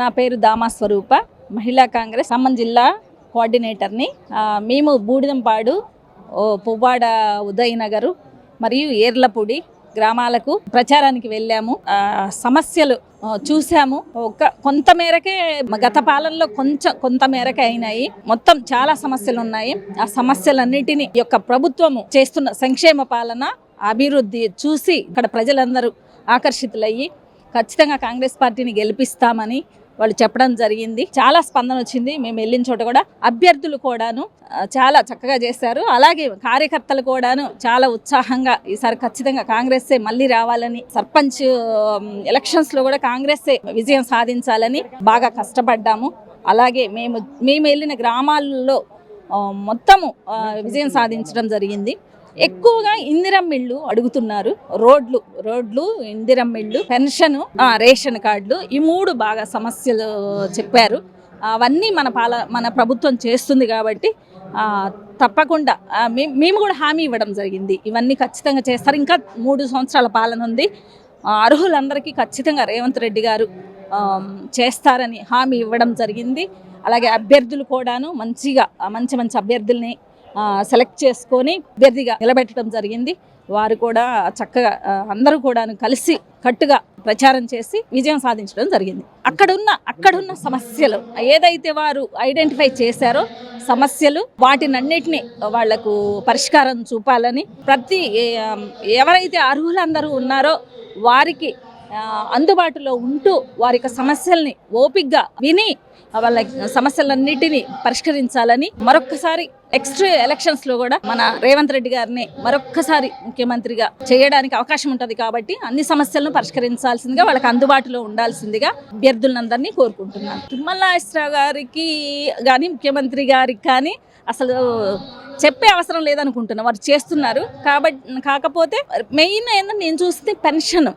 నా పేరు దామా స్వరూప. మహిళా కాంగ్రెస్ ఖమ్మం జిల్లా కోఆర్డినేటర్ని. మేము బూడిదంపాడు ఓ పువ్వాడ ఉదయనగరు మరియు ఏర్లపూడి గ్రామాలకు ప్రచారానికి వెళ్ళాము. సమస్యలు చూసాము. ఒక కొంత మేరకే గత పాలనలో కొంచెం కొంతమేరకే అయినాయి. మొత్తం చాలా సమస్యలు ఉన్నాయి. ఆ సమస్యలన్నిటినీ యొక్క ప్రభుత్వము చేస్తున్న సంక్షేమ పాలన అభివృద్ధి చూసి ఇక్కడ ప్రజలందరూ ఆకర్షితులయ్యి ఖచ్చితంగా కాంగ్రెస్ పార్టీని గెలిపిస్తామని వాళ్ళు చెప్పడం జరిగింది. చాలా స్పందన వచ్చింది. మేము వెళ్ళిన చోట కూడా అభ్యర్థులు కూడాను చాలా చక్కగా చేశారు. అలాగే కార్యకర్తలు కూడాను చాలా ఉత్సాహంగా ఈసారి ఖచ్చితంగా కాంగ్రెస్సే మళ్ళీ రావాలని సర్పంచ్ ఎలక్షన్స్లో కూడా కాంగ్రెస్సే విజయం సాధించాలని బాగా కష్టపడ్డాము. అలాగే మేము మేము వెళ్ళిన గ్రామాల్లో మొత్తము విజయం సాధించడం జరిగింది. ఎక్కువగా ఇందిరమ్మిళ్ళు అడుగుతున్నారు. రోడ్లు రోడ్లు ఇందిరమ్మిళ్ళు పెన్షన్ రేషన్ కార్డులు ఈ మూడు బాగా సమస్యలు చెప్పారు. అవన్నీ మన పాల మన ప్రభుత్వం చేస్తుంది కాబట్టి తప్పకుండా మేము కూడా హామీ ఇవ్వడం జరిగింది. ఇవన్నీ ఖచ్చితంగా చేస్తారు. ఇంకా మూడు సంవత్సరాల పాలన ఉంది. అర్హులందరికీ ఖచ్చితంగా రేవంత్ రెడ్డి గారు చేస్తారని హామీ ఇవ్వడం జరిగింది. అలాగే అభ్యర్థులు కూడాను మంచిగా మంచి మంచి అభ్యర్థుల్ని సెలెక్ట్ చేసుకొని అభ్యర్థిగా నిలబెట్టడం జరిగింది. వారు కూడా చక్కగా అందరూ కూడాను కలిసి కట్టుగా ప్రచారం చేసి విజయం సాధించడం జరిగింది. అక్కడున్న అక్కడున్న సమస్యలు ఏదైతే వారు ఐడెంటిఫై చేశారో సమస్యలు వాటినన్నిటిని వాళ్ళకు పరిష్కారం చూపాలని ప్రతి ఎవరైతే అర్హులందరూ ఉన్నారో వారికి అందుబాటులో ఉంటూ వారి యొక్క సమస్యల్ని ఓపిగ్గా విని వాళ్ళ సమస్యలన్నిటినీ పరిష్కరించాలని మరొక్కసారి నెక్స్ట్ ఎలక్షన్స్లో కూడా మన రేవంత్ రెడ్డి గారిని మరొక్కసారి ముఖ్యమంత్రిగా చేయడానికి అవకాశం ఉంటుంది కాబట్టి అన్ని సమస్యలను పరిష్కరించాల్సిందిగా వాళ్ళకి అందుబాటులో ఉండాల్సిందిగా అభ్యర్థులందరినీ కోరుకుంటున్నాను. తిమ్మల నాగేశ్వరరావు గారికి కానీ ముఖ్యమంత్రి గారికి కానీ అసలు చెప్పే అవసరం లేదనుకుంటున్నా. వారు చేస్తున్నారు. కాబట్టి కాకపోతే మెయిన్ ఏంటంటే నేను చూస్తే పెన్షన్.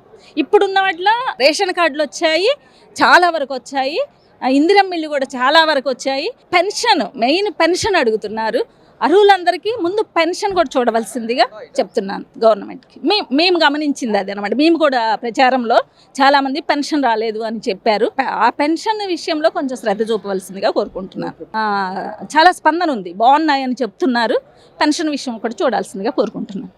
ఇప్పుడున్న వాటిలో రేషన్ కార్డులు వచ్చాయి చాలా వరకు వచ్చాయి. ఇందిరం మిల్లు కూడా చాలా వరకు వచ్చాయి. పెన్షన్ మెయిన్ పెన్షన్ అడుగుతున్నారు. అర్హులందరికీ ముందు పెన్షన్ కూడా చూడవలసిందిగా చెప్తున్నాను గవర్నమెంట్కి. మేము మేము గమనించింది అది అనమాట మేము కూడా ప్రచారంలో చాలామంది పెన్షన్ రాలేదు అని చెప్పారు. ఆ పెన్షన్ విషయంలో కొంచెం శ్రద్ధ చూపవలసిందిగా కోరుకుంటున్నాను. చాలా స్పందన ఉంది. బాగున్నాయని చెప్తున్నారు. పెన్షన్ విషయం కూడా చూడాల్సిందిగా కోరుకుంటున్నాను.